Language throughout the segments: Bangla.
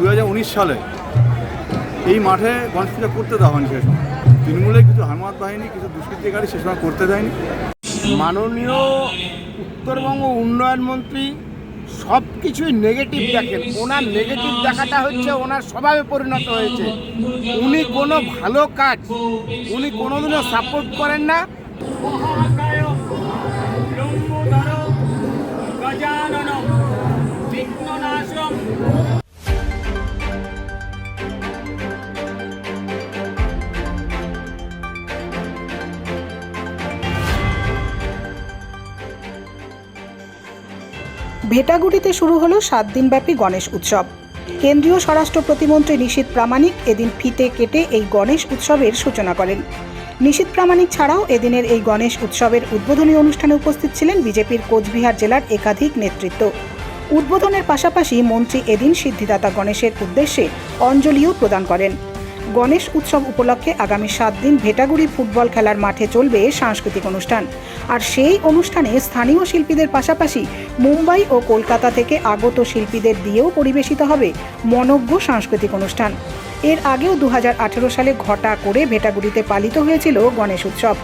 দু হাজার উনিশ সালে এই মাঠে গণেশ পূজা করতে দেওয়া হয়নি সে সময়। তৃণমূলের কিছু হারমাত বাহিনী, কিছু দুষ্কৃতিকারী সে সময় করতে দেয়নি। মাননীয় উত্তরবঙ্গ উন্নয়ন মন্ত্রী সব কিছুই নেগেটিভ দেখেন। ওনার নেগেটিভ দেখাটা হচ্ছে ওনার স্বভাবে পরিণত হয়েছে। উনি কোনো ভালো কাজ, উনি কোনোদিনও সাপোর্ট করেন না। ভেটাগুড়িতে শুরু হলো সাত দিনব্যাপী গণেশ উৎসব। কেন্দ্রীয় স্বরাষ্ট্র প্রতিমন্ত্রী নিশীত প্রামাণিক এদিন ফিতে কেটে এই গণেশ উৎসবের সূচনা করেন। নিশীত প্রামাণিক ছাড়াও এদিনের এই গণেশ উৎসবের উদ্বোধনী অনুষ্ঠানে উপস্থিত ছিলেন বিজেপির কোচবিহার জেলার একাধিক নেতৃত্ব। উদ্বোধনের পাশাপাশি মন্ত্রী এদিন সিদ্ধিদাতা গণেশের উদ্দেশ্যে অঞ্জলিও প্রদান করেন। গণেশ উৎসব উপলক্ষে আগামী সাত দিন ভেটাগুড়ি ফুটবল খেলার মাঠে চলবে সাংস্কৃতিক অনুষ্ঠান। আর সেই অনুষ্ঠানে স্থানীয় শিল্পীদের পাশাপাশি মুম্বাই ও কলকাতা থেকে আগত শিল্পীদের দিয়েও পরিবেশিত হবে মনজ্ঞ সাংস্কৃতিক অনুষ্ঠান। এর আগেও দু হাজার আঠেরো সালে ঘটা করে ভেটাগুড়িতে পালিত হয়েছিল গণেশ উৎসব।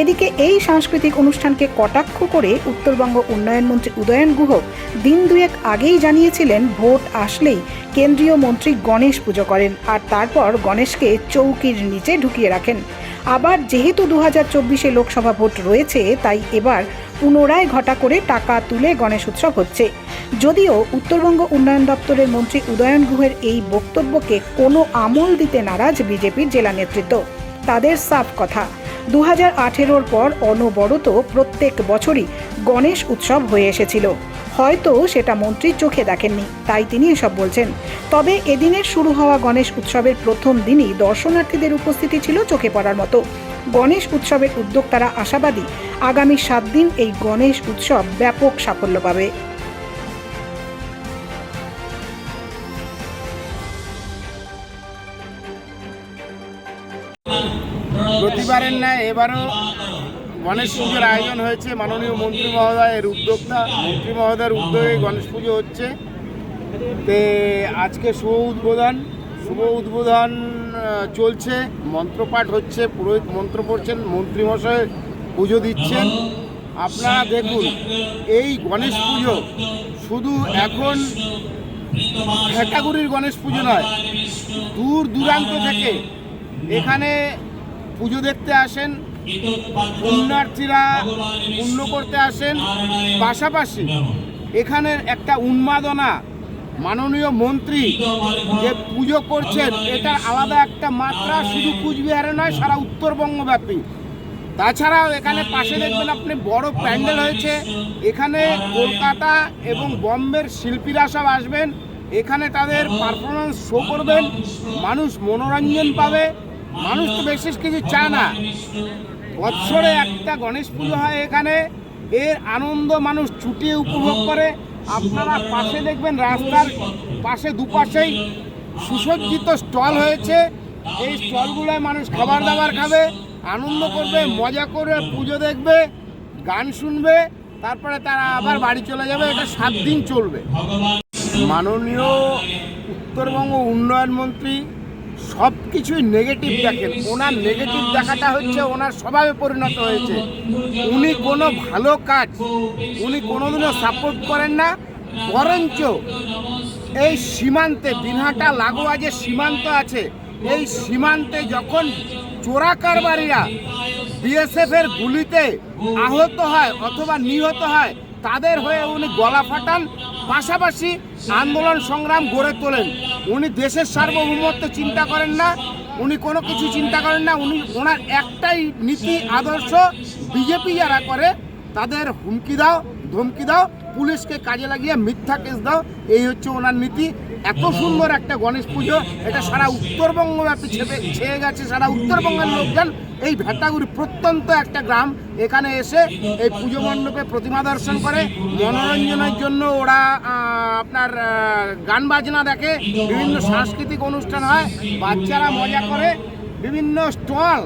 এদিকে এই সাংস্কৃতিক অনুষ্ঠানকে কটাক্ষ করে উত্তরবঙ্গ উন্নয়ন মন্ত্রী উদয়ন গুহ দিন দুয়েক আগেই জানিয়েছিলেন ভোট আসলেই কেন্দ্রীয় মন্ত্রী গণেশ পুজো করেন আর তারপর গণেশকে চৌকির নিচে ঢুকিয়ে রাখেন। আবার যেহেতু দু হাজার চব্বিশে লোকসভা ভোট রয়েছে, তাই এবার পুনরায় ঘটা করে টাকা তুলে গণেশ উৎসব হচ্ছে। যদিও উত্তরবঙ্গ উন্নয়ন দপ্তরের মন্ত্রী উদয়ন গুহের এই বক্তব্যকে কোনো আমল দিতে নারাজ বিজেপির জেলা নেতৃত্ব। তাদের সাফ কথা দু হাজার আঠেরোর পর অনবরত প্রত্যেক বছরই গণেশ উৎসব হয়ে এসেছিল। হয়তো সেটা মন্ত্রী চোখে দেখেননি, তাই তিনি এসব বলছেন। তবে এদিনের শুরু হওয়া গণেশ উৎসবের প্রথম দিনই দর্শনার্থীদের উপস্থিতি ছিল চোখে পড়ার মতো। গণেশ উৎসবের উদ্যোক্তারা আশাবাদী, আগামী সাত দিন এই গণেশ উৎসব ব্যাপক সাফল্য পাবে। প্রতিবারের ন্যায় এবারও গণেশ পুজোর আয়োজন হয়েছে। মাননীয় মন্ত্রী মহোদয়ের উদ্যোক্তা মন্ত্রী মহোদয়ের উদ্যোগে গণেশ পুজো হচ্ছে। তে আজকে শুভ উদ্বোধন। শুভ উদ্বোধন চলছে। মন্ত্রপাঠ হচ্ছে, পুরোহিত মন্ত্র পড়ছেন মন্ত্রীমশাই পুজো দিচ্ছেন। আপনারা দেখুন, এই গণেশ পুজো শুধু এখন ভেটাগুড়ির গণেশ পুজো নয়, দূর দূরান্ত থেকে এখানে পুজো দেখতে আসেন, পুণ্যার্থীরা পুণ্য করতে আসেন। পাশাপাশি এখানের একটা উন্মাদনা মাননীয় মন্ত্রী যে পুজো করছেন, এটা আলাদা একটা মাত্রা, শুধু কুচবিহারে নয়, সারা উত্তরবঙ্গব্যাপী। তাছাড়াও এখানে পাশে দেখবেন আপনি বড় প্যান্ডেল হয়েছে, এখানে কলকাতা এবং বম্বের শিল্পীরা সব আসবেন, এখানে তাদের পারফরমেন্স শো করবেন, মানুষ মনোরঞ্জন পাবে। মানুষ তো বিশেষ কিছু চায় না। বৎসরে একটা গণেশ পুজো হয় এখানে। এর আনন্দ মানুষ ছুটিয়ে উপভোগ করে। আপনারা পাশে দেখবেন রাস্তার পাশে দুপাশেই সুসজ্জিত স্টল হয়েছে। এই স্টলগুলোয় মানুষ খাবার দাবার খাবে, আনন্দ করবে, মজা করবে পুজো দেখবে, গান শুনবে, তারপরে তারা আবার বাড়ি চলে যাবে। এটা সাত দিন চলবে। মাননীয় উত্তরবঙ্গ উন্নয়ন মন্ত্রী সব কিছুই নেগেটিভ দেখেন। ওনার নেগেটিভ দেখাটা হচ্ছে ওনার স্বভাবে পরিণত হয়েছে। উনি কোনো ভালো কাজ উনি কোনোদিনও সাপোর্ট করেন না বরঞ্চ এই সীমান্তে দিনহাটা লাগোয়া যে সীমান্ত আছে এই সীমান্তে যখন চোরা কারবারিরা বিএসএফ এর গুলিতে আহত হয় অথবা নিহত হয় তাদের হয়ে উনি গলা ফাটান। পাশাপাশি আন্দোলন সংগ্রাম গড়ে তোলেন। উনি দেশের সার্বভৌমত্ব চিন্তা করেন না, উনি কোনো কিছু চিন্তা করেন না, উনি ওনার একটাই নীতি, আদর্শ, বিজেপি যারা করে, তাদের হুমকি দাও, ধমকি দাও, পুলিশকে কাজে লাগিয়ে মিথ্যা কেস দাও, এই হচ্ছে ওনার নীতি। এত সুন্দর একটা গণেশ পুজো, এটা সারা উত্তরবঙ্গব্যাপী ছেপে ছেয়ে গেছে, সারা উত্তরবঙ্গের লোকজন। এই ভেটাগুড়ি প্রত্যন্ত একটা গ্রাম। এখানে এসে এই পুজো মণ্ডপে প্রতিমা দর্শন করে। মনোরঞ্জনের জন্য ওরা আপনার গান বাজনা দেখে। বিভিন্ন সাংস্কৃতিক অনুষ্ঠান হয়। বাচ্চারা মজা করে। বিভিন্ন স্টল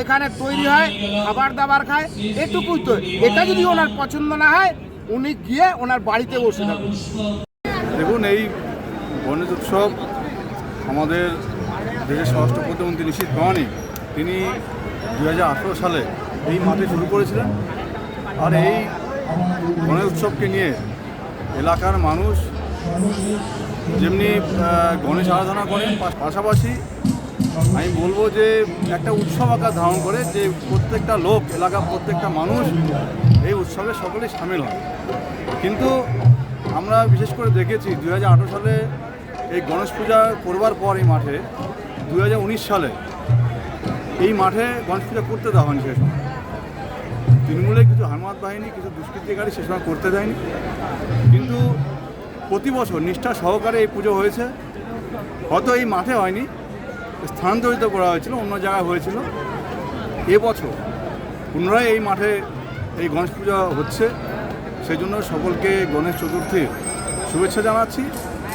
এখানে তৈরি হয়। খাবার দাবার খায়। এটুকুই তো। এটা যদি ওনার পছন্দ না হয়, উনি গিয়ে ওনার বাড়িতে বসে থাকবেন দেখুন, এই গণেশ উৎসব আমাদের দেশের স্বরাষ্ট্র প্রতিমন্ত্রী প্রামাণিক তিনি দু হাজার আঠেরো সালে এই মাঠে শুরু করেছিলেন। আর এই গণেশ উৎসবকে নিয়ে এলাকার মানুষ যেমনি গণেশ আরাধনা করেন, পাশাপাশি আমি বলব যে একটা উৎসব আকার ধারণ করে যে প্রত্যেকটা লোক, এলাকার প্রত্যেকটা মানুষ এই উৎসবে সকলেই সামিল হয়। কিন্তু আমরা বিশেষ করে দেখেছি দু হাজার আঠেরো সালে এই গণেশ পূজা করবার পর এই মাঠে দু হাজার উনিশ সালে এই মাঠে গণেশ পূজা করতে দেওয়া হয়নি সে সময়। তৃণমূলে কিছু হারমাত বাহিনী, কিছু দুষ্কৃতিকারী সে সময় করতে দেয়নি। কিন্তু প্রতি বছর নিষ্ঠা সহকারে এই পুজো হয়েছে। হয়তো এই মাঠে হয়নি, স্থানান্তরিত করা হয়েছিল, অন্য জায়গায় হয়েছিল। এবছর পুনরায় এই মাঠে এই গণেশ পূজা হচ্ছে। সেই জন্য সকলকে গণেশ চতুর্থীর শুভেচ্ছা জানাচ্ছি।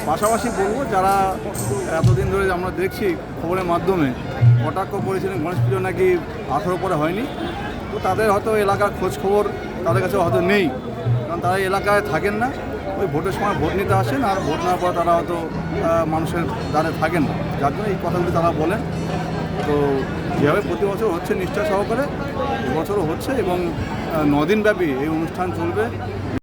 পাশাপাশি বলব, যারা এতদিন ধরে আমরা দেখছি খবরের মাধ্যমে কটাক্ষ করেছিলেন গণেশ পুজো নাকি আঠেরো পরে হয়নি। তো তাদের হয়তো এলাকার খোঁজ খবর তাদের কাছে হয়তো নেই। কারণ তারা এলাকায় থাকেন না। ওই ভোটের সময় ভোট নিতে আসেন আর ভোট নেওয়ার পর তারা হয়তো মানুষের দ্বারে থাকেন না। যার জন্য এই কথাগুলি তারা বলেন। তো যেভাবে প্রতি বছর হচ্ছে নিষ্ঠা সহকারে, এবছরও হচ্ছে এবং নদিনব্যাপী এই অনুষ্ঠান চলবে।